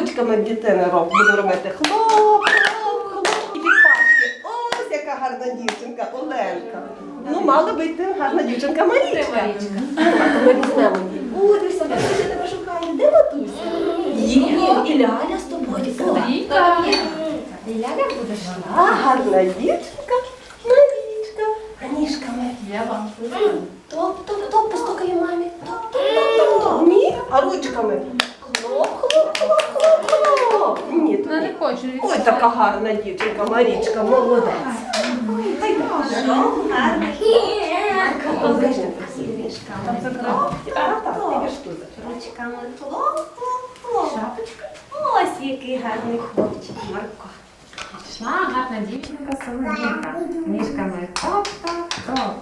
ручками дітини робимо. Будемо робити хлоп, хлоп, хлоп. І від пашки. Ось яка гарна дівчинка, Оленка. Ну, мала би йти гарна дівчинка Марічка. А то ми візьмемо її. Буде собі, я тебе шукаю. Де матуся? Є, і Ляля з тобою. Ляля будеш. А, гарна дівчинка. Марічка. Аніжками. Я вам. Топ, топ, топ, постукає мамі. Топ, топ, топ, топ, топ. Ні, а ручками. Хлоп, хлоп, хлоп, хлоп, хлоп. Хоче. Ой, така гарна дівчинка, Марічка, молодець. Шапочка. Ось який гарний хлопчик, Марко. Пішла гарна дівчинка солоденька. Ніжками топ-топ-топ.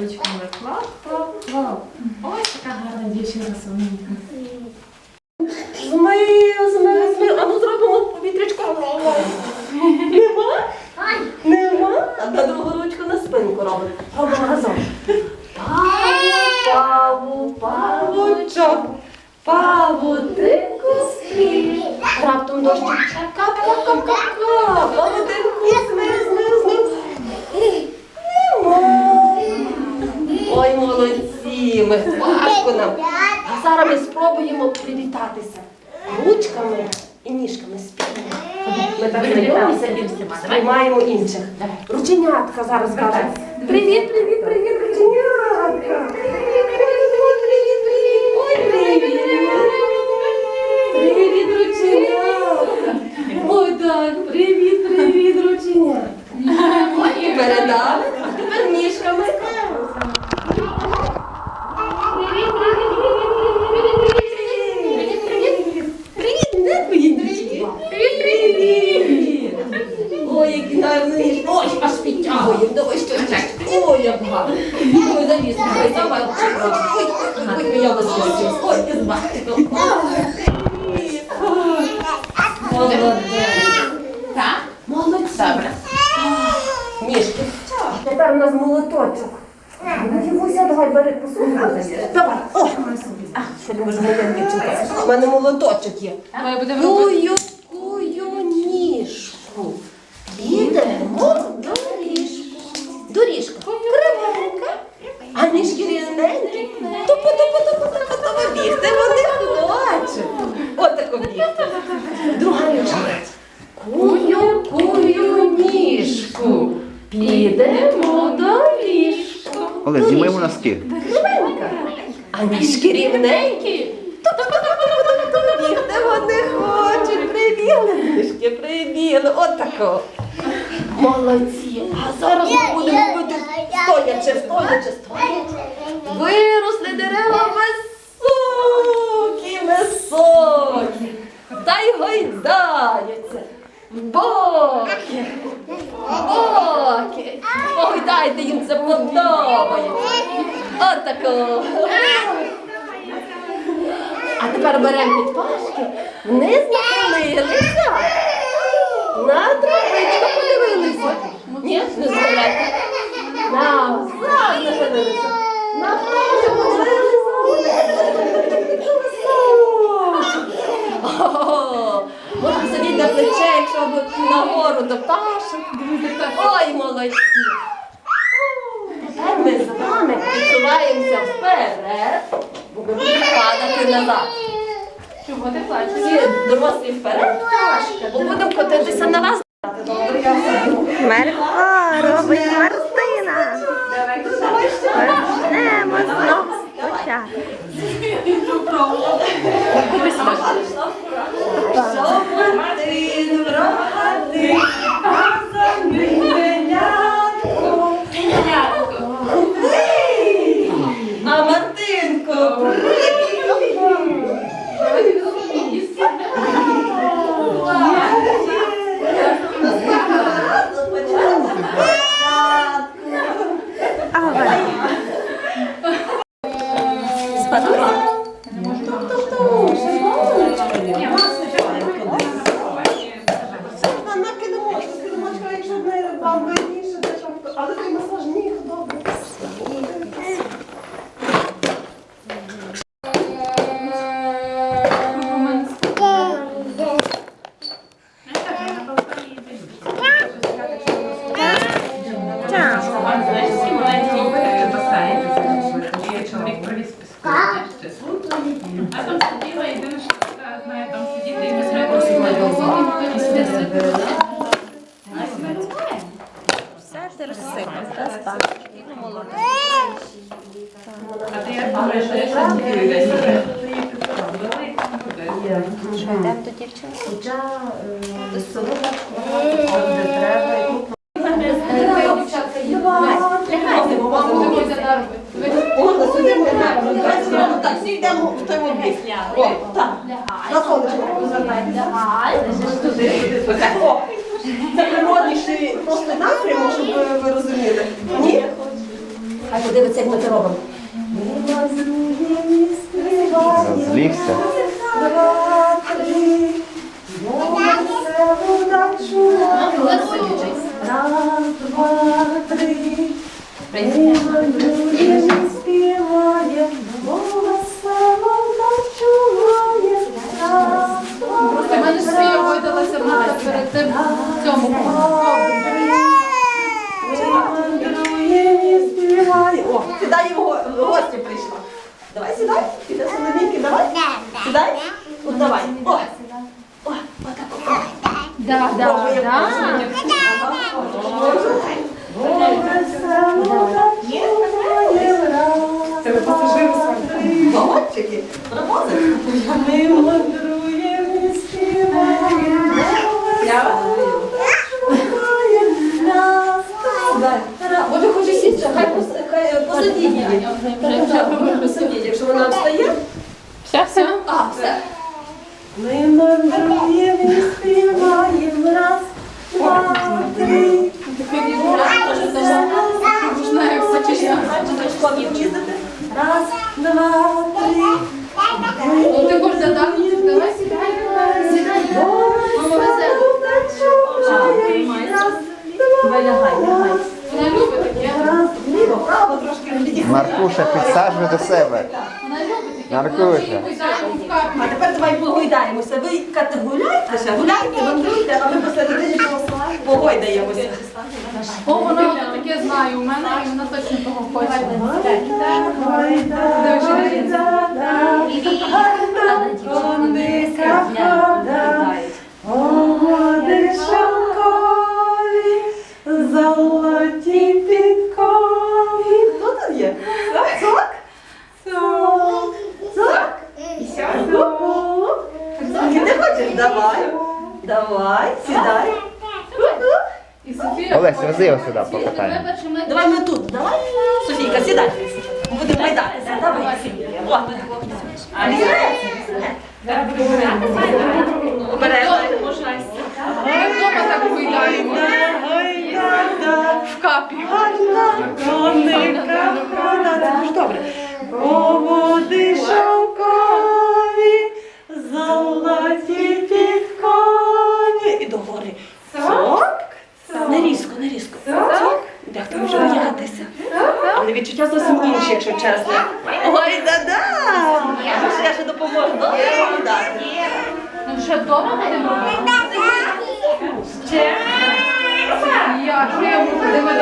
Ручками хлоп-хлоп-хлоп. Ось така гарна дівчинка солоденька. Змив, змив, змив. А ну зробимо повітрячко. Нема? Нема? А на другу ручку на спинку робимо. Робимо разом. Паву, паву, павучок, павутинку спів. Раптом дощ. Кап, кап, кап, кап, кап. Павутинку змив, змив, змив. Нема. Ой, молодці, ми важко нам. А зараз ми спробуємо привітатися ручками і ніжками спільно. Ми так знайомимося і сприймаємо інших. Рученятка зараз каже. Привіт, привіт, привіт, рученятка. Привіт, привіт, привіт. Ой, привіт. Привіт, рученятка. Ой, так, привіт, привіт, рученятка. Ой, і передали, а тепер ніжками. Привіт, де твої ніжки? Привіт, привіт. Ой. Аж підтягуємо. Давай що Ой, як гарно. Ой, заліз. Ой, давай. Ой, я вас хочу. Ой, ти збачила. Молодець. Так? Молодці. Добре. Ніжки. Тепер у нас молоточок. Ну, Дівуся, давай бери по. Давай. О, що не може моя дівчинка. У мене молоточок є. Ми будемо робити. Кую ніжку. Підемо доріжку. Доріжка кривенька, а ніжки рівненькі. Тупо, тупо, тупо, тупо, тупо бігти вони хочуть. Отако бігти. Друга ніжка. Кую, кую ніжку. Підемо доріжку. Олег, знімаємо А ніжки рівненькі. Бігти вони хочуть. Прибігли, ніжки, прибігли. Тако. Молодці. А зараз ми будемо робити стоячи, стоячи, стоячи. Виросли дерева високі, високі. Та й гойдаються. Боки, боки. Погойдайте, їм це подобається. Отако. А тепер беремо підпашки, вниз нахилилися. На травичку подивилися. Ні, не заставляйте. Назад нахилилися. На травичку подивилися. О, на плече, якщо б нагору до пташок. Ой, молодці. Тепер ми з вами відсуваємося вперед, бо ми будемо падати назад. Чого ти плачеш? Всі дорослі вперед, бо будемо котитися на вас. Мерко, робить Мартина. 可以 йдемо в той. О, так. О, Це природніший просто напрямок, щоб ви, ви розуміли. Ні? Хай подивиться, як ми це робимо. Чула. Раз, два, три. Ми Молодчики. Ну, Ти хочеш задати? Давай сідай. Сідай. Мама везе. Давай лягай, лягай. Вона любить таке. Ліво, право трошки відійди. Маркуша, підсаджуй до себе. Вона любить таке. Маркуша. А тепер давай погойдаємося. Ви Кате, гуляйтеся, гуляйте, вандруйте, а ми посередині погойдаємося. О, вона от знаю, у мене, і вона точно того хоче. Вдома будемо робити? Як я можу, де ми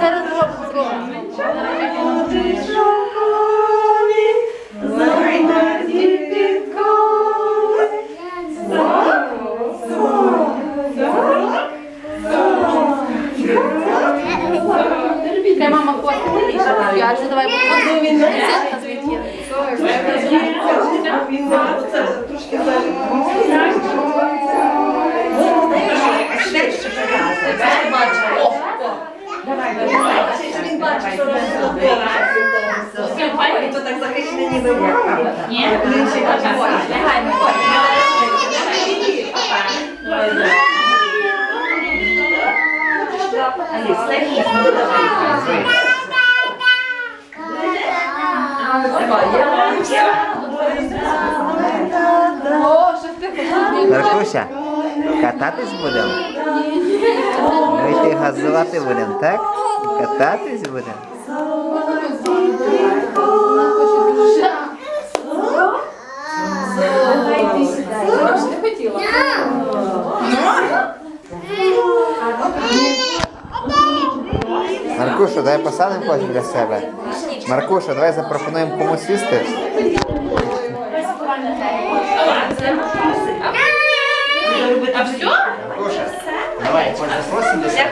Зараз зробимо. Поводи шовкові, золоті підкови. Де мама хвостик? Я ж давай Ну, він не Він не це трошки О, о. Він бачить, що робить. Ой, то так захищені ніби. Ні. Лягай, О, хочеш? Кататись будемо? Ми йти газувати будемо, так? Кататись будемо? Маркуша, давай посадимо когось біля себе. Маркуша, давай запропонуємо комусь сісти. А все? Маркуша, давай, може запросимо до себе?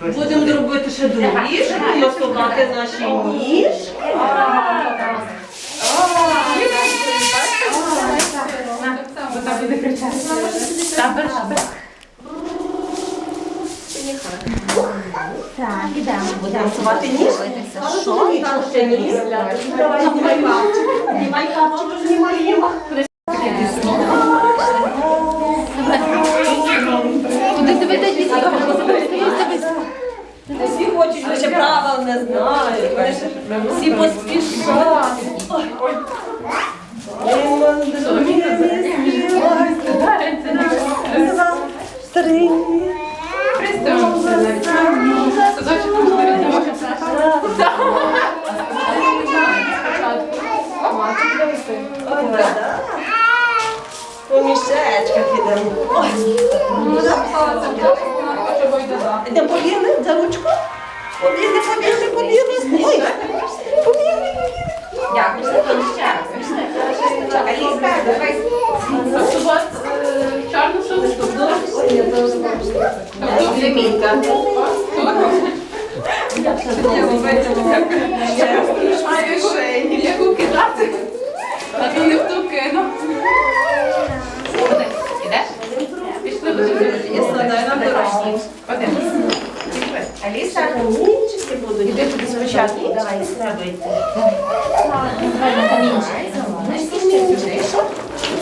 Будемо робити ще доріжку, масувати наші ніжки. Так, ідемо. Будемо масувати ніжки. Що? Ще ніж. Давай, да. По мішечках ідемо. Йдемо побігли за ручку. Побігли, побігли, побігли. Ой. Побігли, побігли. Дякую. Давай. У вас чарно що тут? Ой, я дуже Лімітка. Яку кидати? А то не в ту кину. Ідеш? Пішли складаю нам дорожні. Один. Аліса. Іди туди спочатку. Давай, треба йти.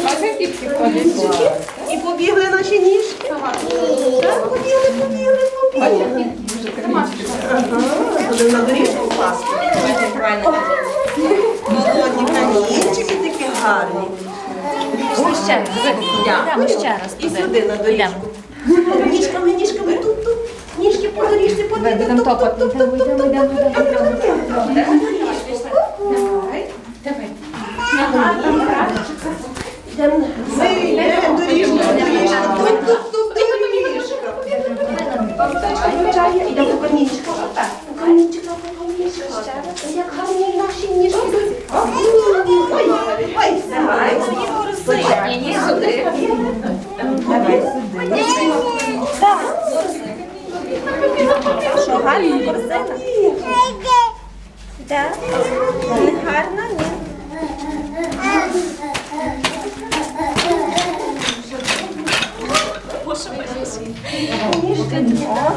А як дітки ходять? І побігли наші ніжки. Так, побігли, побігли, побігли. Ага, будемо на доріжку класти. Молодні камінчики такі гарні. Ще. Йдемо ще раз. І сюди на доріжку. Ніжками, ніжками, тут, тут. Ніжки по доріжці, по доріжці. Будемо топати. Йдемо, йдемо, йдемо, йдемо. Йдемо йдемо доріжку, доріжку. Тут, тут, тут, доріжка. Йдемо. По камінчику, по камінчику. Як гарні наші ніжки. Ой, ой, давай, гороси. Ні, сюди. Що, гарна корзина? Так. Не гарна, ні. О,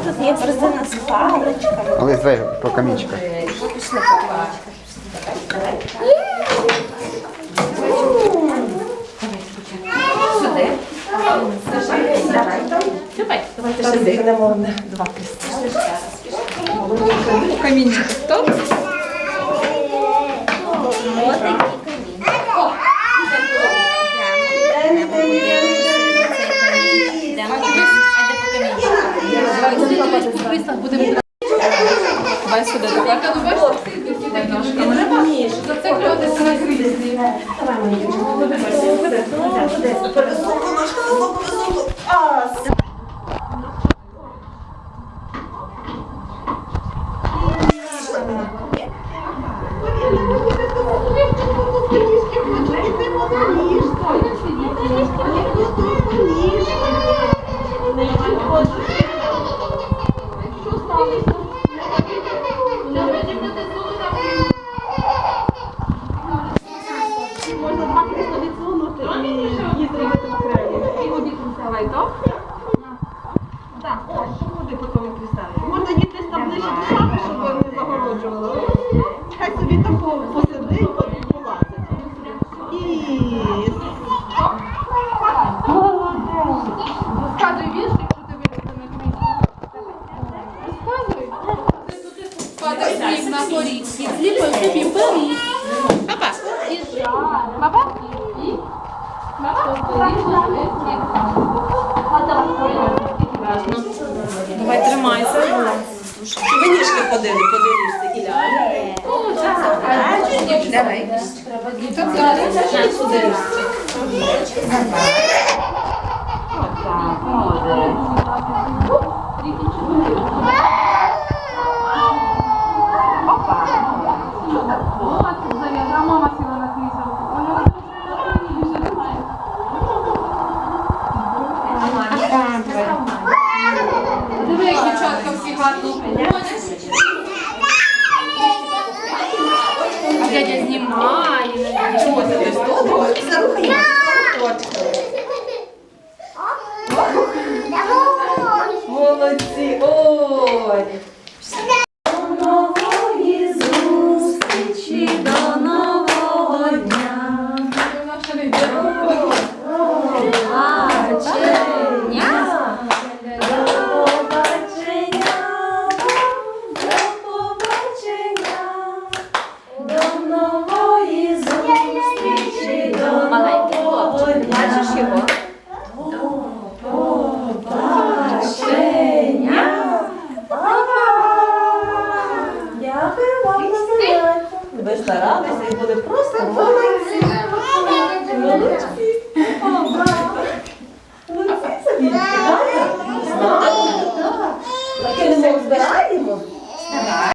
тут є корзина з паличками. Але давай по камінчиках. Давайте ще зігнемо два Камінчик. Стоп. Давай. Давай сюди. Давай. Кріслі. Давай, О, куди потім кріставити? Можна діти там ближче до шапи, щоб не загороджували. Хай собі там Давай тримайся. Щоб ви ніжки ходили по доріжці. Іля. Давай. Тут зараз. Дядя знімає, і. Молодці! Ой!